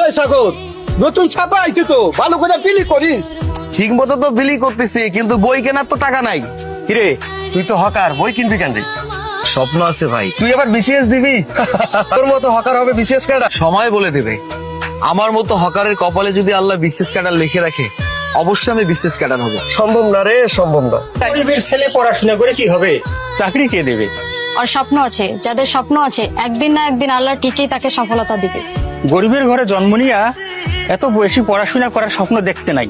ওই সাগর নতুন ছাপা আইছে তো ভালো করে বিলি করিস। ঠিক মতো তো বিলি করতেছি কিন্তু বই কেনার তো টাকা নাই। কিরে তুই তো হকার বই কিনবি কেন রে? স্বপ্ন আছে ভাই। তুই আবার বিসিএস দিবি? তোর মতো হকার হবে বিসিএস ক্যাডার সময় বলে দেবে। আমার মতো হকারের কপালে যদি আল্লাহ বিশেষ ক্যাডার লিখে রাখে অবশ্যই আমি বিশেষ ক্যাডার হব। সম্ভব না রে সম্ভব না। গরিবের ছেলে পড়াশোনা করে কি হবে? চাকরি কে দেবে? আর স্বপ্ন আছে যাদের স্বপ্ন আছে একদিন না একদিন আল্লাহ ঠিকই তাকে সফলতা দিবে। গরিবের ঘরে জন্ম নিয়া এত বেশি পড়াশোনা করার স্বপ্ন দেখতে নাই।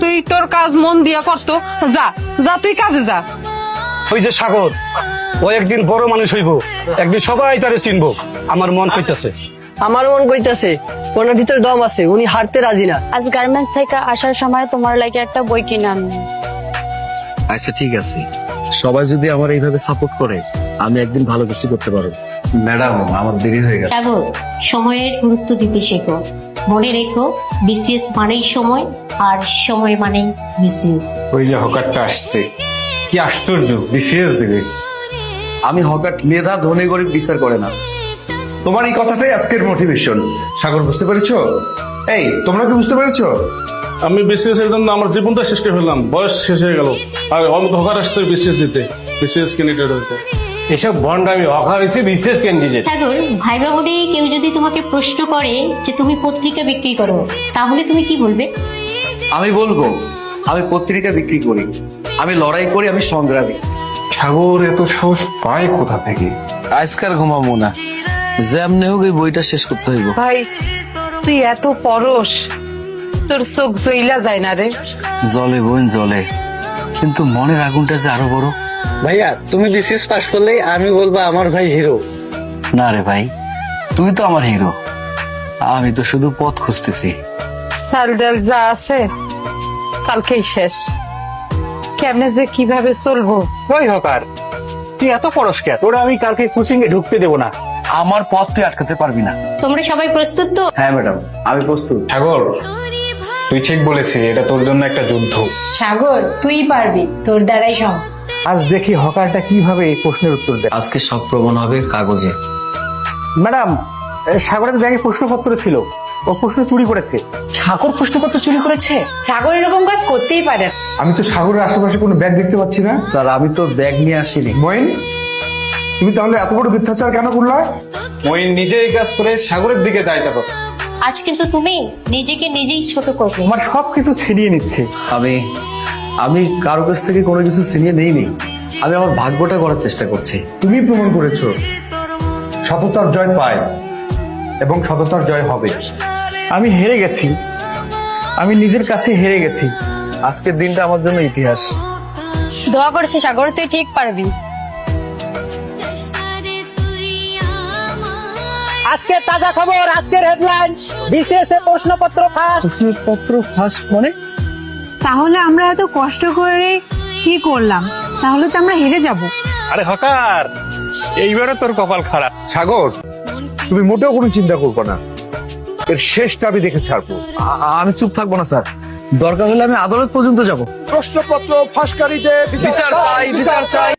তুই তোর কাজ মন দিয়া করতো যা যা তুই কাজে যা। ওই যে সাগর ও একদিন বড় মানুষ হইব। একদিন সবাই তারে চিনবো। আমার মন কইতাছে। আমার মন কইতাছে ওনার ভিতরে দম আছে উনি হারতে রাজি না। আজ গার্মেন্টস থেকে আসার সময় তোমার লাগে একটা বই কিনে আনব। আচ্ছা ঠিক আছে। সবাই যদি আমার এইভাবে সাপোর্ট করে আমি একদিন ভালো কিছু করতে পারব। ম্যাডাম আমার দেরি হয়ে গেল সাগর সময়ের গুরুত্ব দিতে শেখো। মনে রেখো বিসিএস মানেই সময় আর সময় মানেই বিসিএস ওই যে হকারটা আসছে। কি আশ্চর্য বিশেষ দেবে। আমি হকার মেধা ধনী গরিব বিচার করে না। তোমার এই কথাটাই আজকের মোটিভেশন সাগর বুঝতে পেরেছ? এই তোমরা কি বুঝতে পেরেছ? আমি বিসিএস এর জন্য আমার জীবনটা শেষ করে ফেললাম। বয়স শেষ হয়ে গেল। আর অনেক হকার আসছে বিসিএস দিতে। বিসিএস ক্যান্ডিডেট হইতে এসব বন্ডামি অকার হচ্ছে বিশেষ ক্যান্ডিডেট সাগর ভাইবা বোর্ডে কেউ যদি তোমাকে প্রশ্ন করে যে তুমি পত্রিকা বিক্রি করো তাহলে তুমি কি বলবে? আমি বলব আমি পত্রিকা বিক্রি করি আমি লড়াই করি আমি সংগ্রামী। সাগর এত সাহস পায় কোথা থেকে? আজকাল ঘুমাবো না। যেমনি হোক এই বইটা শেষ করতে হইব। ভাই তুই এত পরশ তোর চোখ জইলা যায় না রে। জলে বোন জলে কিন্তু মনের আগুনটা যে আরও বড়। ভাইয়া তুমি বিশেষ পাস করলে আমি বলব আমার ভাই হিরো না রে ভাই তুই তো আমার হিরো আমি তো শুধু পথ খুঁজতেছি। ডাল যা আছে কালকেই শেষ। কেমনে যে কীভাবে চলবো? ওই হকার তুই এত পড়স কে তোরা আমি কালকে কোচিং এ ঢুকতে দেবো না। আমার পথ তুই আটকাতে পারবি না। তোমরা সবাই প্রস্তুত তো? হ্যাঁ ম্যাডাম আমি প্রস্তুত। সাগর তুই ঠিক বলেছিস এটা তোর জন্য একটা যুদ্ধ। সাগর তুই পারবি তোর দ্বারাই সব আজ দেখি হকারটা কীভাবে এই প্রশ্নের উত্তর দেয়। আজকে সব প্রমাণ হবে কাগজে। ম্যাডাম সাগরের ব্যাগে প্রশ্নপত্র ছিল। ও প্রশ্ন চুরি করেছে। ঠাকুর প্রশ্নপত্র চুরি করেছে? সাগর এরকম কাজ করতেই পারে। আমি তো সাগরের আশেপাশে কোনো ব্যাগ দেখতে পাচ্ছি না। স্যার আমি তো ব্যাগ নিয়ে আসিনি। মইন তুমি তাহলে এত বড় মিথ্যাচার কেন করলা? মই নিজেই কাজ করে সাগরের দিকে দায় চাপাচ্ছে। আজ কিন্তু তুমি নিজেকে নিজেই ছোট করবে। তোমার সবকিছু ছিনিয়ে নিচ্ছে। আমি আমি কারও কাছ থেকে কোনো কিছু ছিনিয়ে নেইনি। আমি আমার ভাগ্যটা করার চেষ্টা করছি। তুমি প্রমাণ করেছ। সততার জয় পায় এবং সততার জয় হবে। আমি হেরে গেছি। আমি নিজের কাছে হেরে গেছি। আজকের দিনটা আমার জন্য ইতিহাস। দোয়া করছি সাগর তুই ঠিক পারবি। আজকে তাজা খবর আজকের হেডলাইন বিশেষ প্রশ্নপত্র ফাঁস। পত্র ফাঁস মানে? তাহলে আমরা এত কষ্ট করে কি করলাম? তাহলে তো আমরা হেরে যাব। আরে হকার এইবারে তোর কপাল খারাপ। সাগর তুমি মোটেও কোনো চিন্তা করব না। এর শেষটা আমি দেখে ছাড়বো। আমি চুপ থাকব না স্যার। দরকার হলে আমি আদালত পর্যন্ত যাব। প্রশ্নপত্র ফাঁসকারীদের বিচার চাই বিচার চাই।